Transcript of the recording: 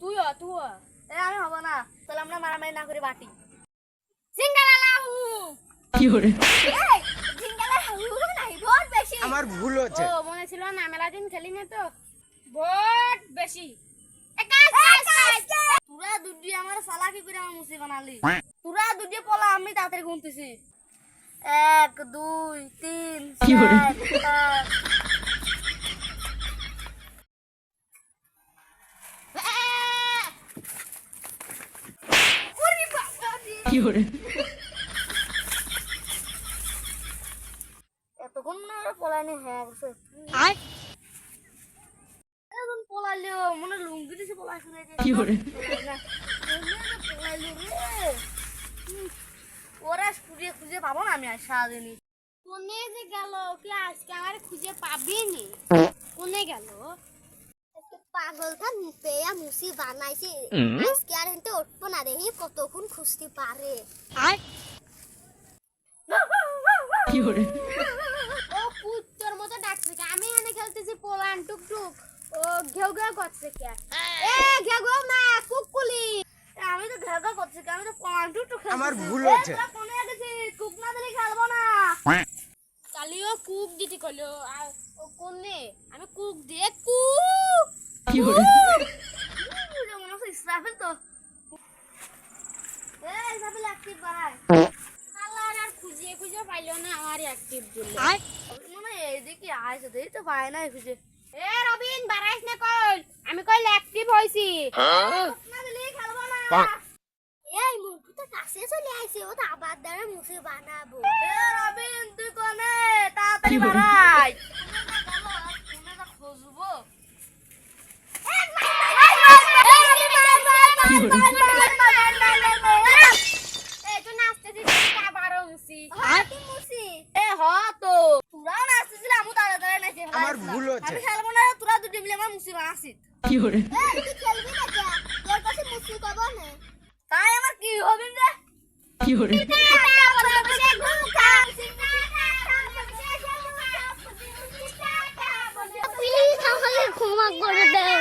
তুইও তুইও আমি হব না তাহলে আমরা মারামারি না করে বাটি সিঙ্গালালাহু এই জিঙ্গালা হুহু নাই বহুত বেশি আমার ভুল ও হচ্ছে মনে ছিল না মেলা দিন খেলি না তো ভোট বেশি সালাকি করে আমার মুসি বানালি। তুরা দুডি পলা আমি তাড়াতাড়ি গুনতেছি এক দুই তিন। এতক্ষণ মনে হয় হ্যাঁ পলাইলেও মনে লুঙ্গি দিছে পলাই শুনে কি করে পলাইলো রে হুম, ওরা পাবো না আমি আর সারাদিনই। কোনে যে গেল কি আজকে আমার খুঁজে পাবি নি কোনে গেল? পেয়া মুসি বানাইছে। আজকে আর হেনতে উঠবো না দেখি কতক্ষণ খুঁজতে পারে। কি করে ও কুত্তর মতো ডাকছে আমি এখানে খেলতেছি পোলান টুক টুক ও ঘেউ ঘেউ করছে কে? এ ঘেউ ঘেউ না কুকুলি। আমি তো ঘেগা করছি কি, আমি তো তো খেলছি আমার ভুল হচ্ছে। কোনে গেছি কুক না দিলে খেলব না কালিও কুক দিতে কইলো আর ও কোনে আমি কুক দিয়ে কুক কি করে উম, মনে হচ্ছে ইসরাফিল তো। এ ইসরাফিল অ্যাক্টিভ বাড়ায় কালার আর খুঁজে খুঁজে পাইলো না আমার অ্যাক্টিভ দিল। মনে হয় এইদিকে আইসে দেখি তো পায় না খুঁজে। এ রবিন বারাইস না কইল আমি কইল অ্যাক্টিভ হইছি। না দিলে খেলব না। এই কাছে চলে আইছে ও তো আবার দ্বারা মুসি বানাবো এ রবিন তুই কোনে তাড়াতাড়ি বাড়াই খুঁজবো আমার ভুল হচ্ছে। আমি খেলব না তোরা দুটি মিলে আমার মুসি বানাচ্ছি কি করে? তুই খেলবি না কে তোর কাছে মুসি কব না। তাই আমার কি হবে রে? কি করে প্লিজ আমাকে ক্ষমা করে দাও